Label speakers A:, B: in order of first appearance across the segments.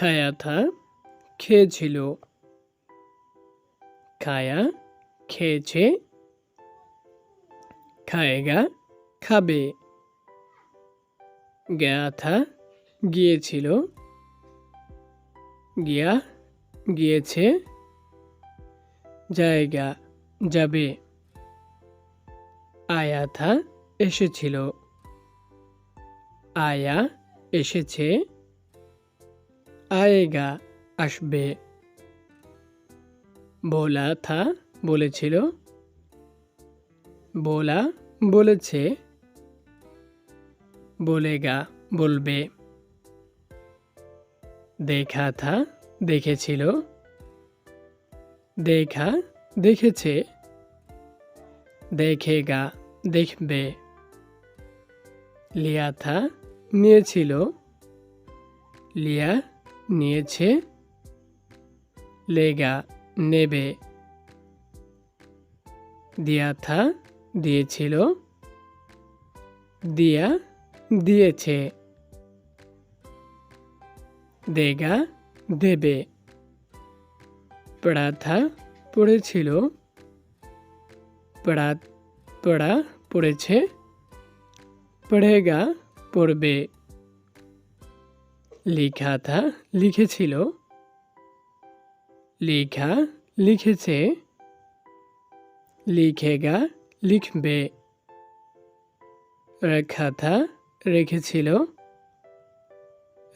A: খায়া থা খেয়েছিল। খায়া খেয়েছে। খায়েগা খাবে। গয়া থা গিয়েছিল। গিয়া গিয়েছে। জায়গা যাবে। আয়া থা এসেছিল। আয়া এসেছে। আয়েগা আসবে। বোলা থা বলেছিল। বোলা বলেছে। বলেগা বলবে। দেখা থা দেখেছিল। দেখা দেখেছে। দেখেগা দেখবে। লিয়া থা নিয়েছিল। লিয়া নিয়েছে। লেগা নেবে। দিয়া থা দিয়েছিল। দিয়া দিয়েছে। দেগা দেবে। পড়া থা পড়েছিল। পড়া পড়া পড়েছে। পড়েগা পড়বে। লেখা থা লিখেছিল। লেখা লিখেছে। লিখেগা লিখবে। রাখা থা রেখেছিল।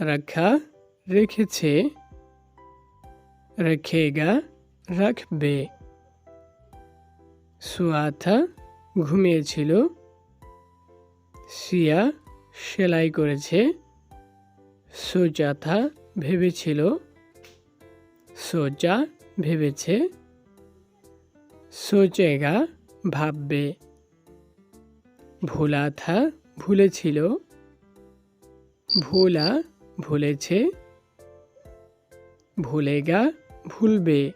A: রাখা রেখেছে। রেখেগা রাখবে। শুয়া থা ঘুমিয়েছিল। সিয়া সেলাই করেছে। সোজা থা ভেবেছিল। সোজা ভেবেছে। সোচেগা ভাববে। ভোলা থা ভুলেছিল। ভোলা ভুলেছে। ভুলেগা ভুলবে।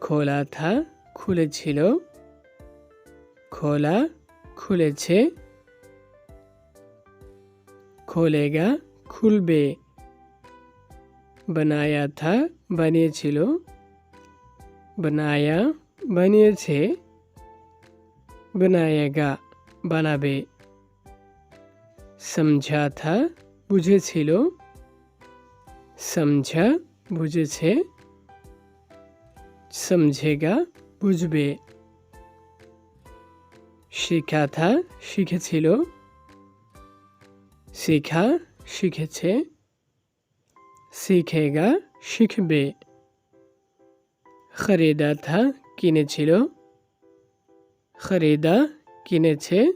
A: খোলাথা খুলেছিল। খোলা খুলেছে। খোলেগা খুলবে বানায়া থা বানিয়েছিল বানায়া বানিয়েছে বানায়েগা বানাবে সমঝা থা বুঝেছিল সমঝা বুঝেছে সমঝেগা বুঝবে শিখা থা শিখেছিল শেখা শিখেছে। শিখেগা শিখবে। খরিদা থা কিনেছিল। খরিদা কিনেছে।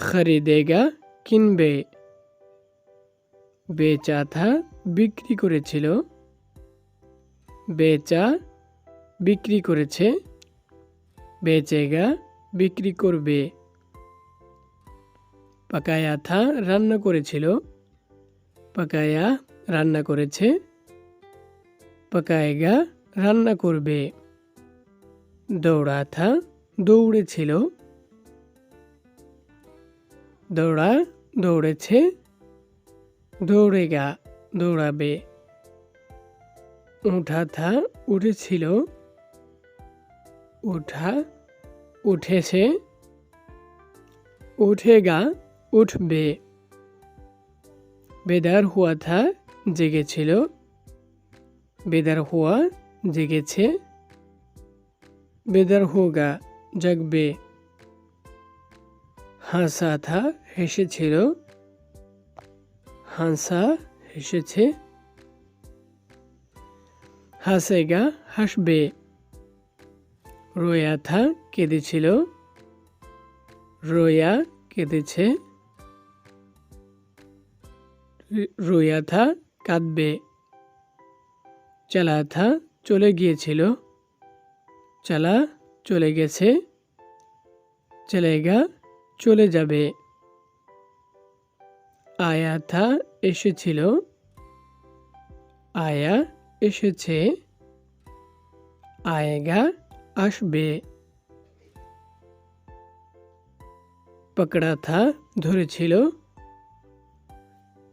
A: খরিদেগা কিনবে। বেচা থা বিক্রি করেছিল। বেচা বিক্রি করেছে। বেচেগা বিক্রি করবে। পাকায়া থা রান্না করেছিল। পাকায়া রান্না করেছে। পাকায়েগা রান্না করবে। দৌড়া থা দৌড়েছিল। দৌড়া দৌড়েছে। দৌড়েগা দৌড়াবে। উঠা থা উঠেছিল। উঠা উঠেছে। উঠেগা উঠবে। বেদার হুয়া থা জেগেছিল। বেদার হুয়া জেগেছে। বেদার হোগা জাগবে। হাসা থা হেসেছিল। হাসা হেসেছে। হাসেগা হাসবে। রোয়া থা কেঁদেছিল। রোয়া কেঁদেছে। রোয়া থা কাঁদবে। চালা থা চলে গিয়েছিল। চালা চলে গেছে। চলেগা চলে যাবে। আয়া থা এসেছিল। আয়া এসেছে। আয়েগা আসবে। পকড়া থা ধরেছিল।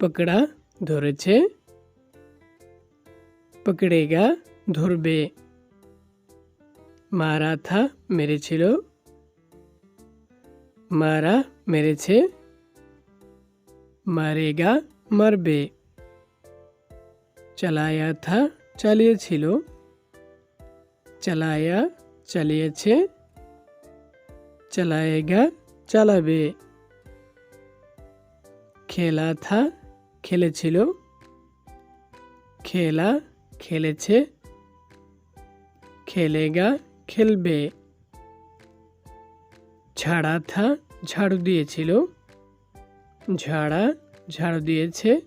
A: পকড়া ধরেছে পকড়েগা ধরবে মারা থা মেরেছিল মারা মেরেছে মারেগা মারবে চালায়া থা চালিয়েছিল চালায়া চালিয়েছে চালায়েগা চালাবে খেলা থা খেলেছিল। খেলা খেলেছে। খেলেগা খেলবে। ঝাড়া থা ঝাড়ু দিয়েছিল। ঝাড়া ঝাড়ু দিয়েছে।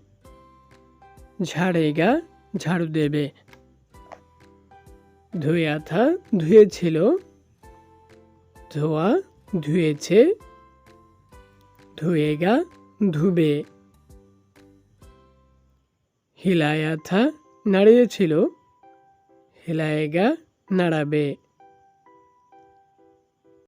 A: ঝাড়েগা ঝাড়ু দেবে। ধুয়া থা ধুয়েছিল। ধোয়া ধুয়েছে। ধুয়েগা ধুবে। হিলায়া থা নাড়িয়েছিল। হিলায়েগা নাড়াবে।